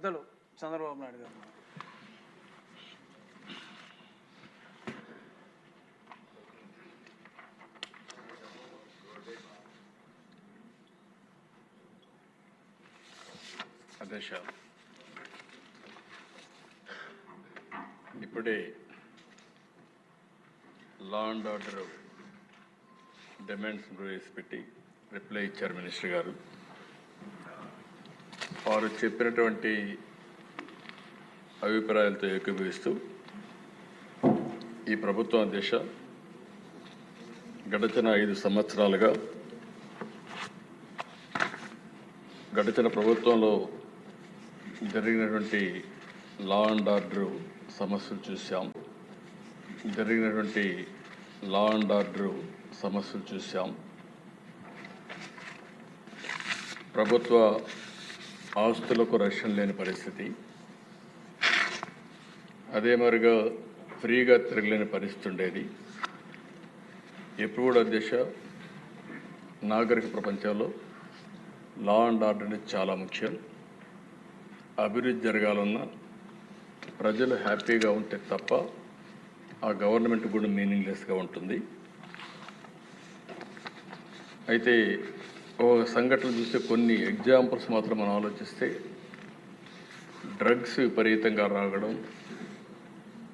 పెద్దలు చంద్రబాబు నాయుడు గారు. అధ్యక్ష ఇప్పుడే లా అండ్ ఆర్డర్ డిమాండ్స్ పెట్టి రిప్లై ఇచ్చారు మినిస్టర్ గారు. వారు చెప్పినటువంటి అభిప్రాయాలతో ఏకీభవిస్తూ ఈ ప్రభుత్వం దిశ గడిచిన ఐదు సంవత్సరాలుగా గడిచిన ప్రభుత్వంలో జరిగినటువంటి లా అండ్ ఆర్డర్ సమస్యలు చూసాం జరిగినటువంటి లా అండ్ ఆర్డర్ సమస్యలు చూసాం ప్రభుత్వ ఆస్తులకు రక్షణ లేని పరిస్థితి. అదే మరిగా ఫ్రీగా తిరగలేని పరిస్థితి ఉండేది. ఎప్పుడు కూడా దిశ నాగరిక ప్రపంచంలో లా అండ్ ఆర్డర్ అనేది చాలా ముఖ్యం. అభివృద్ధి జరగాలన్నా ప్రజలు హ్యాపీగా ఉంటే తప్ప ఆ గవర్నమెంట్ కూడా మీనింగ్లెస్గా ఉంటుంది. అయితే సంఘటనలు చూస్తే కొన్ని ఎగ్జాంపుల్స్ మాత్రం మనం ఆలోచిస్తే డ్రగ్స్ విపరీతంగా రాగడం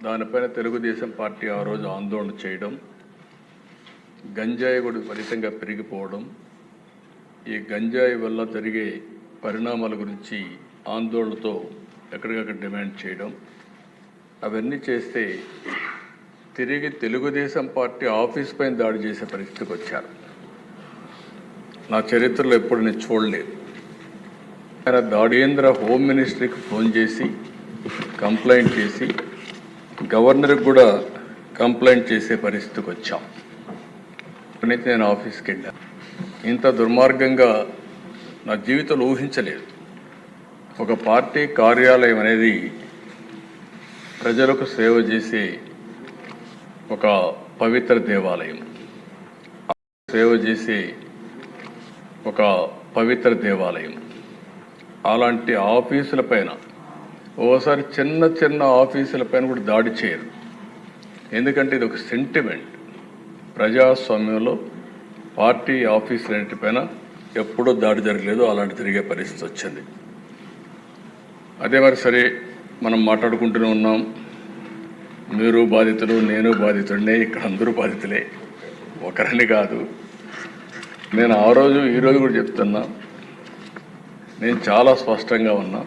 దానిపైన తెలుగుదేశం పార్టీ ఆ రోజు ఆందోళన చేయడం గంజాయి కూడా విపరీతంగా పెరిగిపోవడం ఈ గంజాయి వల్ల జరిగే పరిణామాల గురించి ఆందోళనతో ఎక్కడికక్కడ డిమాండ్ చేయడం అవన్నీ చేస్తే తిరిగి తెలుగుదేశం పార్టీ ఆఫీస్ పైన దాడి చేసే పరిస్థితికి వచ్చారు. నా చరిత్రలో ఎప్పుడు నేను చూడలేదు. ఆయన దాడేంద్ర హోమ్ మినిస్ట్రీకి ఫోన్ చేసి కంప్లైంట్ చేసి గవర్నర్కి కూడా కంప్లైంట్ చేసే పరిస్థితికి వచ్చాం. అప్పుడైతే నేను ఆఫీస్కి వెళ్ళాను ఇంత దుర్మార్గంగా నా జీవితంలో ఊహించలేదు. ఒక పార్టీ కార్యాలయం అనేది ప్రజలకు సేవ చేసే ఒక పవిత్ర దేవాలయం. సేవ చేసే ఒక పవిత్ర దేవాలయం. అలాంటి ఆఫీసుల పైన ఓసారి చిన్న చిన్న ఆఫీసుల పైన కూడా దాడి చేయరు. ఎందుకంటే ఇది ఒక సెంటిమెంట్ ప్రజాస్వామ్యంలో పార్టీ ఆఫీసులన్నిటిపైన ఎప్పుడూ దాడి జరగలేదు అలాంటి తిరిగే పరిస్థితి వచ్చింది. అదే మరి సరే మనం మాట్లాడుకుంటూనే ఉన్నాం. మీరు బాధితులు నేను బాధితుడినే ఇక్కడ అందరూ బాధితులే. ఒకరిని కాదు. నేను ఆ రోజు ఈరోజు కూడా చెప్తున్నా. నేను చాలా స్పష్టంగా ఉన్నా.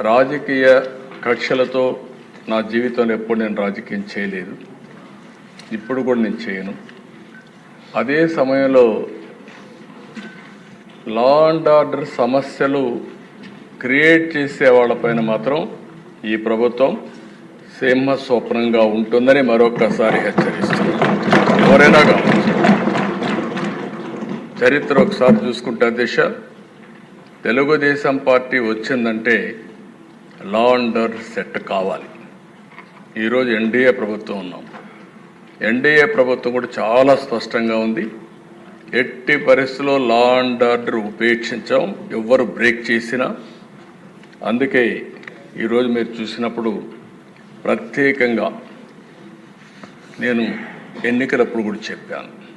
రాజకీయ కక్షలతో నా జీవితంలో ఎప్పుడు నేను రాజకీయం చేయలేదు. ఇప్పుడు కూడా నేను చేయను. అదే సమయంలో లా అండ్ ఆర్డర్ సమస్యలు క్రియేట్ చేసే వాళ్ళపైన మాత్రం ఈ ప్రభుత్వం సింహ స్వప్నంగా ఉంటుందని మరొకసారి హెచ్చరిస్తున్నాను. ఎవరైనా చరిత్ర ఒకసారి చూసుకుంటే దిశ. తెలుగుదేశం పార్టీ వచ్చిందంటే లా ఆర్డర్ సెట్ కావాలి. ఈరోజు ఎన్డీఏ ప్రభుత్వం ఉన్నాం. ఎన్డీఏ ప్రభుత్వం కూడా చాలా స్పష్టంగా ఉంది. ఎట్టి పరిస్థితుల్లో లా అండ్ ఆర్డర్ ఉపేక్షించాం. ఎవ్వరు బ్రేక్ చేసినా. అందుకే ఈరోజు మీరు చూసినప్పుడు ప్రత్యేకంగా నేను ఎన్నికలప్పుడు కూడా చెప్పాను.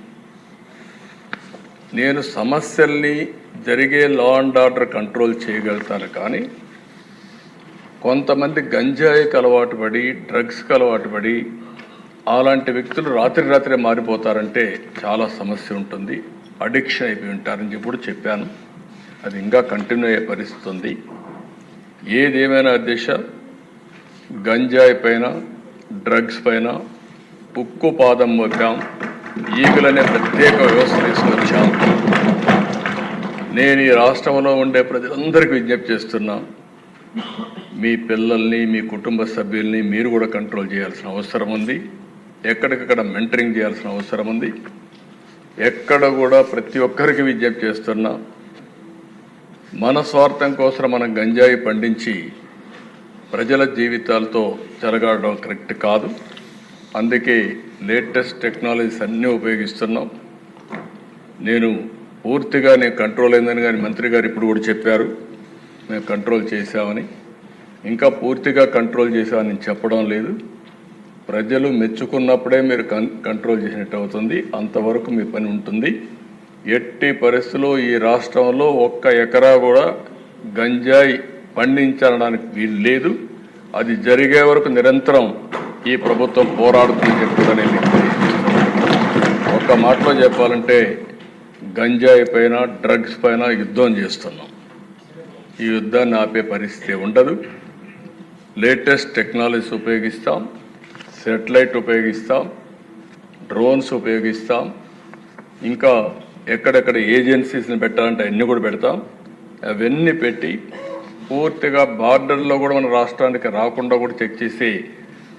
నేను సమస్యల్ని జరిగే లా అండ్ ఆర్డర్ కంట్రోల్ చేయగలుగుతాను కానీ కొంతమంది గంజాయికి అలవాటు పడి డ్రగ్స్కి అలవాటు పడి అలాంటి వ్యక్తులు రాత్రి రాత్రే మారిపోతారంటే చాలా సమస్య ఉంటుంది అడిక్షన్ అయిపోయి ఉంటారని చెప్పి కూడా చెప్పాను. అది ఇంకా కంటిన్యూ అయ్యే పరిస్థితి ఉంది. ఏదేమైనా దిశ గంజాయి పైన డ్రగ్స్ పైన ఉక్కు పాదం మోపాం ఈగులనే ప్రత్యేక వ్యవస్థ తీసుకొచ్చాం. నేను ఈ రాష్ట్రంలో ఉండే ప్రజలందరికీ విజ్ఞప్తి చేస్తున్నా మీ పిల్లల్ని మీ కుటుంబ సభ్యుల్ని మీరు కూడా కంట్రోల్ చేయాల్సిన అవసరం ఉంది. ఎక్కడికక్కడ మెంటరింగ్ చేయాల్సిన అవసరం ఉంది. ఎక్కడ కూడా ప్రతి ఒక్కరికి విజ్ఞప్తి చేస్తున్నా మన స్వార్థం కోసం మనం గంజాయి పండించి ప్రజల జీవితాలతో జరగడం కరెక్ట్ కాదు. అందుకే లేటెస్ట్ టెక్నాలజీస్ అన్నీ ఉపయోగిస్తున్నాం. నేను పూర్తిగా నేను కంట్రోల్ అయిందని కానీ మంత్రి గారు ఇప్పుడు కూడా చెప్పారు. మేము కంట్రోల్ చేశామని. ఇంకా పూర్తిగా కంట్రోల్ చేశామని చెప్పడం లేదు. ప్రజలు మెచ్చుకున్నప్పుడే మీరు కం కంట్రోల్ చేసినట్టు అవుతుంది. అంతవరకు మీ పని ఉంటుంది. ఎట్టి పరిస్థితుల్లో ఈ రాష్ట్రంలో ఒక్క ఎకరా కూడా గంజాయి పండించడానికి వీలు లేదు. అది జరిగే వరకు నిరంతరం ఈ ప్రభుత్వం పోరాడుతుంది చెప్పి కూడా నేను ఒక్క మాటలో చెప్పాలంటే గంజాయి పైన డ్రగ్స్ పైన యుద్ధం చేస్తున్నాం. ఈ యుద్ధాన్ని ఆపే పరిస్థితి ఉండదు. లేటెస్ట్ టెక్నాలజీస్ ఉపయోగిస్తాం సెటిలైట్ ఉపయోగిస్తాం డ్రోన్స్ ఉపయోగిస్తాం ఇంకా ఎక్కడెక్కడ ఏజెన్సీస్ని పెట్టాలంటే అన్నీ కూడా పెడతాం. అవన్నీ పెట్టి పూర్తిగా బార్డర్లో కూడా మన రాష్ట్రానికి రాకుండా కూడా చెక్ చేసి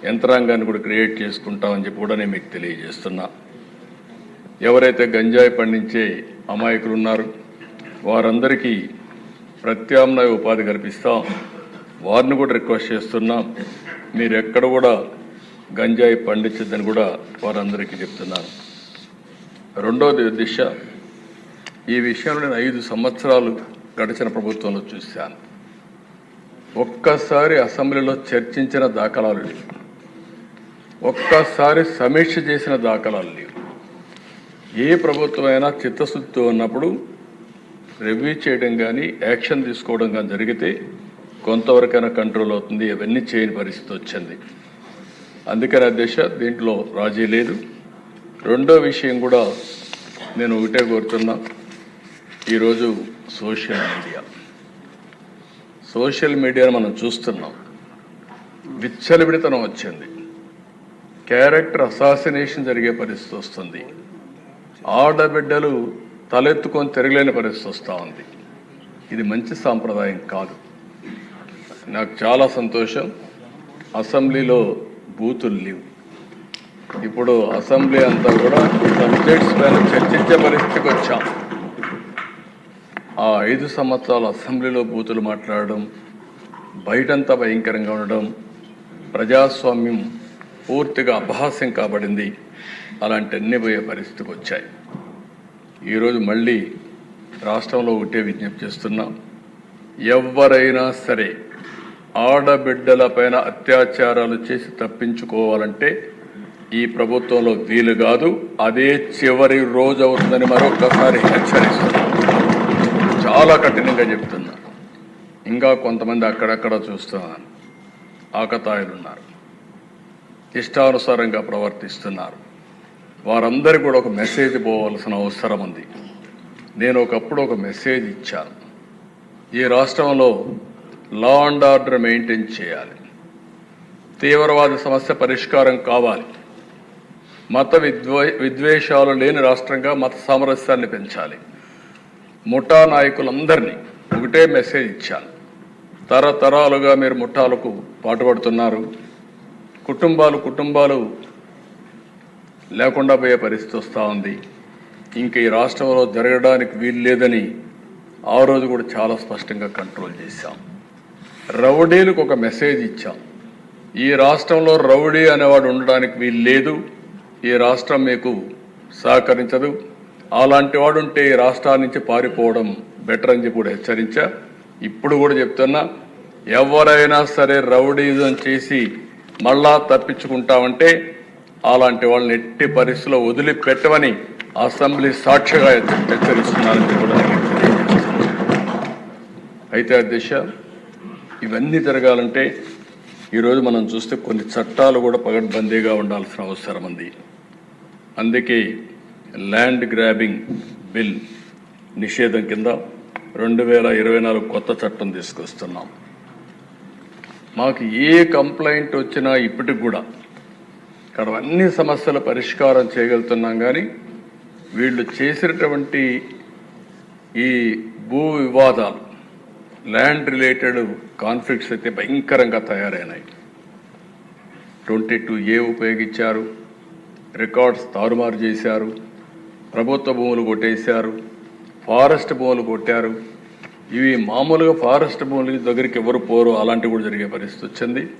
యంత్రాంగాన్ని కూడా క్రియేట్ చేసుకుంటామని చెప్పి కూడా నేను మీకు తెలియజేస్తున్నా. ఎవరైతే గంజాయి పండించే అమాయకులు ఉన్నారు వారందరికీ ప్రత్యామ్నాయ ఉపాధి కల్పిస్తాం. వారిని కూడా రిక్వెస్ట్ చేస్తున్నాం మీరు ఎక్కడ కూడా గంజాయి పండించద్దని కూడా వారందరికీ చెప్తున్నాను. రెండోది దిశ. ఈ విషయంలో నేను ఐదు సంవత్సరాలు గడిచిన ప్రభుత్వంలో చూశాను. ఒక్కసారి అసెంబ్లీలో చర్చించిన దాఖలాలు లేవు. ఒక్కసారి సమీక్ష చేసిన దాఖలాలు లేవు. ఏ ప్రభుత్వం అయినా చిత్తశుద్ధితో ఉన్నప్పుడు రివ్యూ చేయడం కానీ యాక్షన్ తీసుకోవడం కానీ జరిగితే కొంతవరకైనా కంట్రోల్ అవుతుంది. అవన్నీ చేయని పరిస్థితి వచ్చింది. అందుకని అధ్యక్ష దీంట్లో రాజీ లేదు. రెండో విషయం కూడా నేను ఒకటే కోరుతున్నా. ఈరోజు సోషల్ మీడియా సోషల్ మీడియాను మనం చూస్తున్నాం. విచ్చలవిడితనం వచ్చింది. క్యారెక్టర్ అసాసినేషన్ జరిగే పరిస్థితి వస్తుంది. ఆడబిడ్డలు తలెత్తుకొని తిరగలేని పరిస్థితి వస్తూ ఉంది. ఇది మంచి సాంప్రదాయం కాదు. నాకు చాలా సంతోషం. అసెంబ్లీలో బూతులు లేవు. ఇప్పుడు అసెంబ్లీ అంతా కూడా సబ్జెక్ట్స్ పైన చర్చించే పరిస్థితికి వచ్చాం. ఆ ఐదు సంవత్సరాలు అసెంబ్లీలో బూతులు మాట్లాడడం బయటంతా భయంకరంగా ఉండడం ప్రజాస్వామ్యం పూర్తిగా అపహాస్యం కాబడింది. అలాంటి అన్ని పోయే పరిస్థితికి వచ్చాయి. ఈరోజు మళ్ళీ రాష్ట్రంలో ఒకటే విజ్ఞప్తి చేస్తున్నాం. ఎవరైనా సరే ఆడబిడ్డల పైన అత్యాచారాలు చేసి తప్పించుకోవాలంటే ఈ ప్రభుత్వంలో వీలు కాదు. అదే చివరి రోజు అవుతుందని మరొకసారి హెచ్చరిస్తున్నాం. చాలా కఠినంగా చెప్తున్నా. ఇంకా కొంతమంది అక్కడక్కడ చూస్తున్నాను ఆకతాయిలు ఉన్నారు ఇష్టానుసారంగా ప్రవర్తిస్తున్నారు. వారందరికీ కూడా ఒక మెసేజ్ పోవలసిన అవసరం ఉంది. నేను ఒకప్పుడు ఒక మెసేజ్ ఇచ్చాను. ఈ రాష్ట్రంలో లా అండ్ ఆర్డర్ మెయింటైన్ చేయాలి. తీవ్రవాద సమస్య పరిష్కారం కావాలి. మత విద్వే విద్వేషాలు లేని రాష్ట్రంగా మత సామరస్యాన్ని పెంచాలి. ముఠా నాయకులందరినీ ఒకటే మెసేజ్ ఇచ్చాను. తరతరాలుగా మీరు ముఠాలకు పాటుపడుతున్నారు. కుటుంబాలు కుటుంబాలు లేకుండా పోయే పరిస్థితి వస్తూ ఉంది. ఇంక ఈ రాష్ట్రంలో జరగడానికి వీలు లేదని ఆ రోజు కూడా చాలా స్పష్టంగా కంట్రోల్ చేశాం. రౌడీలకు ఒక మెసేజ్ ఇచ్చాం. ఈ రాష్ట్రంలో రౌడీ అనేవాడు ఉండడానికి వీలు లేదు. ఈ రాష్ట్రం మీకు సహకరించదు. అలాంటి వాడు ఉంటే ఈ రాష్ట్రాల నుంచి పారిపోవడం బెటర్ అని చెప్పి కూడా హెచ్చరించా. ఇప్పుడు కూడా చెప్తున్నా ఎవరైనా సరే రౌడీజం చేసి మళ్ళా తప్పించుకుంటామంటే అలాంటి వాళ్ళని ఎట్టి పరిస్థితుల్లో వదిలిపెట్టమని అసెంబ్లీ సాక్షిగా హెచ్చరిస్తున్నారని కూడా అయితే అధ్యక్ష ఇవన్నీ జరగాలంటే ఈరోజు మనం చూస్తే కొన్ని చట్టాలు కూడా పగడ్బందీగా ఉండాల్సిన అవసరం ఉంది. అందుకే ల్యాండ్ గ్రాబింగ్ బిల్ నిషేధం కింద రెండు వేల ఇరవై నాలుగు కొత్త చట్టం తీసుకొస్తున్నాం. మాకు ఏ కంప్లైంట్ వచ్చినా ఇప్పటికి కూడా ఇక్కడ అన్ని సమస్యల పరిష్కారం చేయగలుగుతున్నాం కానీ వీళ్ళు చేసినటువంటి ఈ భూ వివాదాలు ల్యాండ్ రిలేటెడ్ కాన్ఫ్లిక్ట్స్ అయితే భయంకరంగా తయారైనాయి. ట్వంటీ టూ ఏ ఉపయోగించారు రికార్డ్స్ తారుమారు చేశారు ప్రభుత్వ భూములు కొట్టేశారు ఫారెస్ట్ భూములు కొట్టారు ఇవి మామూలుగా ఫారెస్ట్ భూములకి దగ్గరికి ఎవరు పోరు అలాంటివి కూడా జరిగే పరిస్థితి వచ్చింది.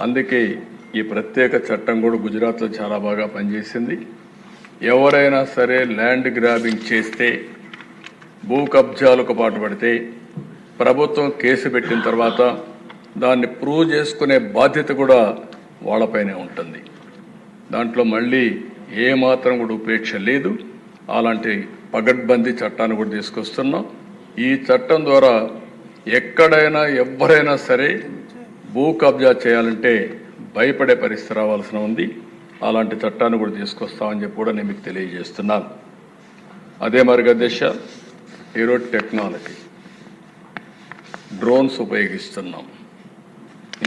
అందుకే ఈ ప్రత్యేక చట్టం కూడా గుజరాత్లో చాలా బాగా పనిచేసింది. ఎవరైనా సరే ల్యాండ్ గ్రాబింగ్ చేస్తే భూ కబ్జాలకు పాటుపడితే ప్రభుత్వం కేసు పెట్టిన తర్వాత దాన్ని ప్రూవ్ చేసుకునే బాధ్యత కూడా వాళ్ళపైనే ఉంటుంది. దాంట్లో మళ్ళీ ఏమాత్రం కూడా ఉపేక్ష లేదు. అలాంటి పగడ్బందీ చట్టాన్ని కూడా తీసుకొస్తున్నాం. ఈ చట్టం ద్వారా ఎక్కడైనా ఎవరైనా సరే భూ కబ్జా చేయాలంటే భయపడే పరిస్థితి రావాల్సిన ఉంది. అలాంటి చట్టాన్ని కూడా తీసుకొస్తామని చెప్పి కూడా నేను మీకు తెలియజేస్తున్నాను అదే మార్గదర్శ ఈరోజు టెక్నాలజీ. డ్రోన్స్ ఉపయోగిస్తున్నాం.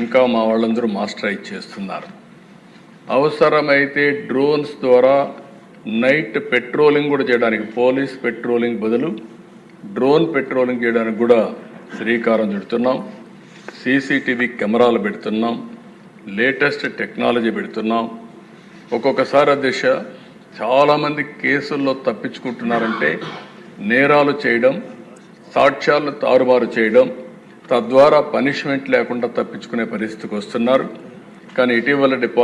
ఇంకా మా వాళ్ళందరూ మాస్టరైజ్ చేస్తున్నారు. అవసరమైతే డ్రోన్స్ ద్వారా నైట్ పెట్రోలింగ్ కూడా చేయడానికి పోలీస్ పెట్రోలింగ్ బదులు డ్రోన్ పెట్రోలింగ్ చేయడానికి కూడా శ్రీకారం చుడుతున్నాం. సీసీటీవీ కెమెరాలు పెడుతున్నాం. లేటెస్ట్ టెక్నాలజీ పెడుతున్నాం. ఒక్కొక్కసారి దిశ చాలామంది కేసుల్లో తప్పించుకుంటున్నారంటే నేరాలు చేయడం సాక్ష్యాలను తారుమారు చేయడం తద్వారా పనిష్మెంట్ లేకుండా తప్పించుకునే పరిస్థితికి వస్తున్నారు. కానీ ఇటీవల డిపా